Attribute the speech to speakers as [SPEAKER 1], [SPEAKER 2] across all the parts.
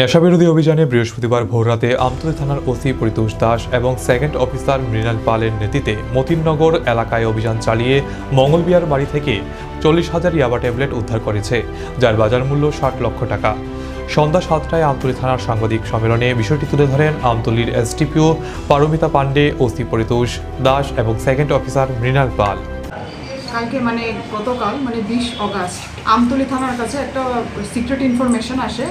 [SPEAKER 1] নেশাবিরোধী অভিযানে বৃহস্পতিবার ভোররাতে আমতলী থানার ওসি পরিতোষ দাস এবং সেকেন্ড অফিসার মৃণাল পালের নেতৃত্বে মতিননগর এলাকায় অভিযান চালিয়ে মঙ্গলবিয়ার বাড়ি থেকে চল্লিশ হাজার ইয়াবা ট্যাবলেট উদ্ধার করেছে, যার বাজার মূল্য ষাট লক্ষ টাকা। সন্ধ্যা সাতটায় আমতলী থানার সাংবাদিক সম্মেলনে বিষয়টি তুলে ধরেন আমতলীর এসটিপিও পারমিতা পাণ্ডে, ওসি পরিতোষ দাস এবং সেকেন্ড অফিসার মৃণাল পাল।
[SPEAKER 2] কালকে মানে গতকাল মানে বিশ অগাস্ট, আমতলী থানার কাছে একটা সিক্রেট ইনফরমেশন আসে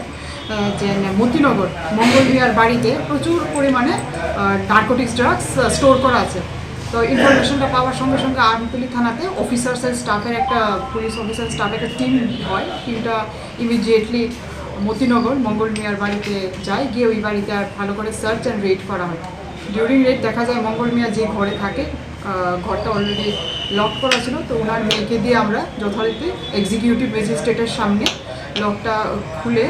[SPEAKER 2] যে মতিনগর, মঙ্গলবিহার বাড়িতে প্রচুর পরিমাণে নার্কোটিক্স ড্রাগস স্টোর করা আছে। তো ইনফরমেশনটা পাওয়ার সঙ্গে সঙ্গে আমতলী থানাতে অফিসার্স এর স্টাফের একটা পুলিশ অফিসার স্টাফের একটা টিম হয়। টিমটা ইমিডিয়েটলি মতিনগর মঙ্গল মিয়ার বাড়িতে যায়, গিয়ে ওই বাড়িতে আর ভালো করে সার্চ অ্যান্ড রেড করা হয়। ডিউরিং রেড দেখা যায়, মঙ্গল মিয়া যে ঘরে থাকে ঘরটা অলরেডি লক করা ছিল, তো ওনার মেয়েকে দিয়ে আমরা যথারীতি এক্সিকিউটিভ ম্যাজিস্ট্রেটের সামনে লকটা খুলে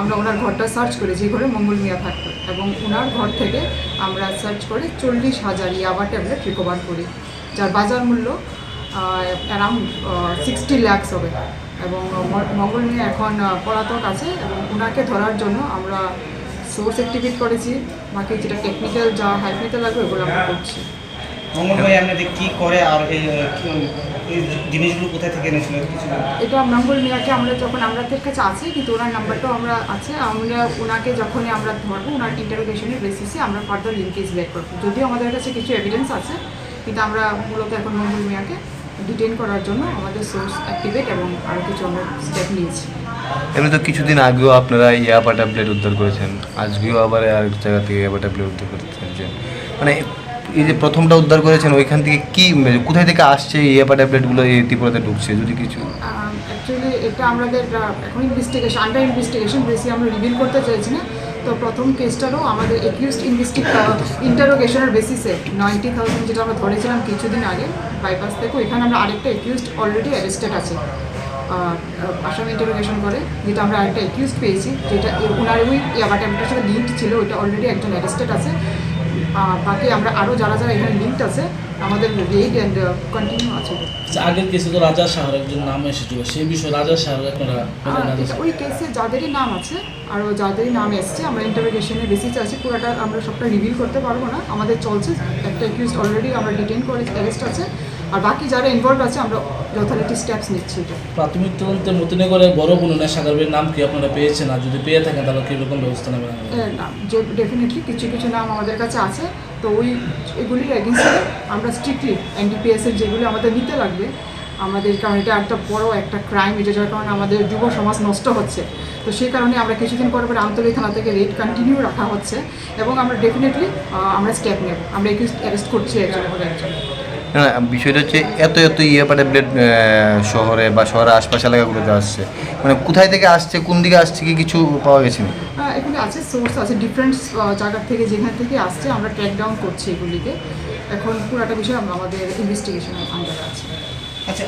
[SPEAKER 2] আমরা ওনার ঘরটা সার্চ করি, যে ঘরে মঙ্গল মিয়া থাকতো। এবং ওনার ঘর থেকে আমরা সার্চ করে চল্লিশ হাজার ইয়াবা ট্যাবলেট রিকভার করি, যার বাজার মূল্য অ্যারাউন্ড সিক্সটি ল্যাক্স হবে। এবং মঙ্গল মিয়া এখন পলাতক আছে এবং ওনাকে ধরার জন্য আমরা সোর্স অ্যাক্টিভেট করেছি বাকি যেটা টেকনিক্যাল যা নিতে লাগবে ওগুলো আমরা করছি।
[SPEAKER 3] মঙ্গল ভাই আপনাদের কি করে আর এই জিনিসগুলো কোথায় থেকে এনেছিল
[SPEAKER 2] এটা মঙ্গল মিয়াকে আমরা যখন আমাদের কাছে আছে কিন্তু ওনার নাম্বারটাও আমরা আছে আমরা ওনাকে যখনই আমরা ধরবো ওনার ইন্টারোগেশনের বেসিসে আমরা ফার্দার লিঙ্কেজ বের করব। যদিও আমাদের কাছে কিছু এভিডেন্স আছে কিন্তু আমরা মূলত এখন মঙ্গল মিয়াকে ডিটেন করার জন্য আমাদের সোর্স অ্যাক্টিভেট এবং আরও কিছু আমরা স্টেপ নিয়েছি।
[SPEAKER 4] এমনি তো কিছুদিন আগেও আপনারা ইয়াবা ট্যাবলেট উদ্ধার করেছেন। আজকেও আবার আরেক জায়গা থেকে ইয়াবা ট্যাবলেট উদ্ধার করেছেন। মানে এই যে প্রথমটা উদ্ধার করেছেন ওইখান থেকে কি মানে কোথায় থেকে আসছে এই ইয়াবা ট্যাবলেটগুলো এই ত্রিপুরাতে ঢুকছে? যদি কিছু
[SPEAKER 2] অ্যাকচুয়ালি এটা আমাদের এখন ইনভেস্টিগেশন আন্ডার ইনভেস্টিগেশন বেশি আমরা রিভিল করতে চাইছি না। তো প্রথম কেসটারও আমাদের একিউজড ইনভেস্টিগ ইন্টারোগেশনের বেসিসে নাইনটি থাউজেন্ড যেটা আমরা ধরেছিলাম কিছুদিন আগে বাইপাস থেকে এখানে আমরা আরেকটা একিউজড অলরেডি অ্যারেস্টেড আছে। আসাম ইন্টারোগেশন করে, যেটা আমরা আরেকটা একিউজড পেয়েছি, যেটা ওনার ওই ইয়াবা সাথে লিঙ্ক ছিল, ওইটা অলরেডি একজন অ্যারেস্টেড আছে। বাকি আমরা আরও যারা যারা এখানে লিঙ্কড আছে আমাদের রেড অ্যান্ড কন্টিনিউ আছে।
[SPEAKER 5] আচ্ছা, আগের কেসে তো রাজা শাহর একজন নাম এসেছিল সেই বিষয়ে রাজা শাহর আপনারা।
[SPEAKER 2] ওই কেসে যাদেরই নাম আছে আর যাদেরই নাম এসছে আমরা ইন্টারোগেশনের বেসিস আছে পুরোটা আমরা সবটা রিভিল করতে পারব না। আমাদের চলছে একটা অ্যাকিউজ অলরেডি আমরা ডিটেন করে অ্যারেস্ট আছে। আর বাকি যারা ইনভলভ আছে আমরা যথারীতি স্টেপস নিচ্ছি এটা।
[SPEAKER 5] প্রাথমিক তদন্তে মতিনগরে বড় কোনো নেশাগারের নাম কি আপনারা পেয়েছেন? আর যদি পেয়ে থাকেন তাহলে কীরকম ব্যবস্থা নেবেন?
[SPEAKER 2] ডেফিনেটলি কিছু কিছু নাম আমাদের কাছে আছে। তো ওই এগুলির এগেনস্টে আমরা স্ট্রিক্টলি এনডিপিএস এর যেগুলি আমাদের নিতে লাগবে আমাদের কারণ এটা একটা বড় একটা ক্রাইম এটা যার কারণে আমাদের যুব সমাজ নষ্ট হচ্ছে। তো সেই কারণে আমরা কিছুদিন পর পর আমতলী থানা থেকে রেড কন্টিনিউ রাখা হচ্ছে এবং আমরা ডেফিনেটলি আমরা স্টেপ নেব। আমরা অ্যারেস্ট করছি একজন করে একজন।
[SPEAKER 4] না না, বিষয়টা হচ্ছে এত এত ইয়ে ব্লেড শহরে বা শহরের আশপাশ এলাকাগুলোতে আসছে। মানে কোথায় থেকে আসছে কোন দিকে আসছে কি কিছু পাওয়া গেছে না
[SPEAKER 2] এখানে আছে সোর্স আছে ডিফারেন্ট জায়গা থেকে যেখান থেকে আসছে আমরা ট্র্যাক ডাউন করছি এগুলিকে। এখন পুরাটা বিষয় আমরা আমাদের ইনভেস্টিগেশনের আন্ডারে আছে।
[SPEAKER 3] আচ্ছা